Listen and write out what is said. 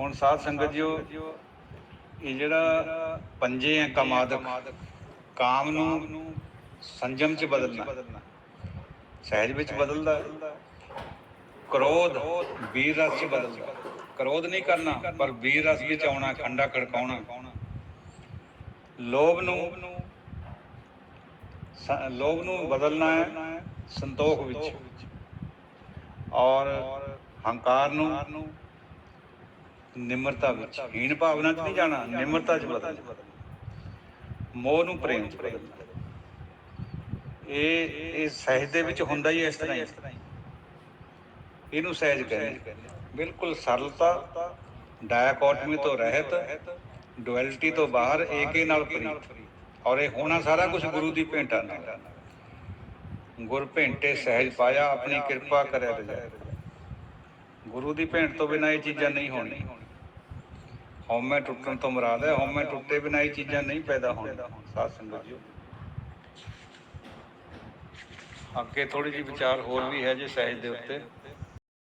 ਹੁਣ ਸਾਧ ਸੰਗਤ ਜੀਓ ਇਹ ਜਿਹੜਾ ਪੰਜੇ ਆ ਕਮਾਦਕ ਕਾਮ ਨੂੰ ਸੰਜਮ ਚ ਬਦਲਣਾ। ਸਹਿਜ ਵਿੱਚ ਬਦਲਦਾ। ਕ੍ਰੋਧ ਵੀਰ ਰਸ ਚ ਬਦਲਦਾ। ਕ੍ਰੋਧ ਨਹੀਂ ਕਰਨਾ ਪਰ ਵੀਰ ਰਸ ਵਿੱਚ ਆਉਣਾ ਖੰਡਾ ਖੜਕਾਉਣਾ। ਲੋਭ ਨੂੰ ਲੋਭ ਨੂੰ ਬਦਲਣਾ ਹੈ ਸੰਤੋਖ ਵਿੱਚ। ਔਰ ਹੰਕਾਰ ਨੂੰ ਨਿਮਰਤਾ ਵਿੱਚ, ਹੀਣ ਭਾਵਨਾ 'ਚ ਨਹੀਂ ਜਾਣਾ, ਨਿਮਰਤਾ 'ਚ ਬਦਲਣਾ। ਮੋਹ ਨੂੰ ਪ੍ਰੇਮ 'ਚ ਬਦਲਣਾ। ਇਹ ਇਹ ਸਹਿਜ ਦੇ ਵਿੱਚ ਹੁੰਦਾ ਹੀ ਇਸ ਤਰ੍ਹਾਂ ਹੀ। ਇਹਨੂੰ ਸਹਿਜ ਕਹਿੰਦੇ ਬਿਲਕੁਲ ਸਰਲਤਾ ਡਾਇਕੋਟਮੀ ਤੋਂ ਰਹਿਤ ਡੁਅਲਿਟੀ ਤੋਂ ਬਾਹਰ, ਏਕੇ ਨਾਲ ਪ੍ਰੀਤ। ਔਰ ਇਹ ਹੋਣਾ ਸਾਰਾ ਕੁਝ ਗੁਰੂ ਦੀ ਭੇਂਟਾ ਨਾਲ। ਗੁਰ ਭੇਂਟੇ ਸਹਿਜ ਪਾਇਆ, ਆਪਣੀ ਕਿਰਪਾ ਕਰਿਆ ਰਜਾਇ ਗੁਰੂ ਦੀ ਭੇਂਟ ਤੋਂ ਬਿਨਾਂ ਇਹ ਚੀਜ਼ਾਂ ਨਹੀਂ ਹੋਣੀ ਹਉਮੈ ਟੁੱਟਣ ਤੋਂ ਮੁਰਾਦ ਹੈ, ਹਉਮੈ ਟੁੱਟੇ ਬਿਨਾਂ ਇਹ ਚੀਜ਼ਾਂ ਨਹੀਂ ਪੈਦਾ ਹੋਣੀਆਂ। ਸਾਧ ਸੰਗਤ ਜੀ। ਅੱਗੇ ਥੋੜੀ ਜਿਹੀ ਵਿਚਾਰ ਹੋਰ ਵੀ ਹੈ ਜੇ ਸਹਿਜ ਦੇ ਉੱਤੇ।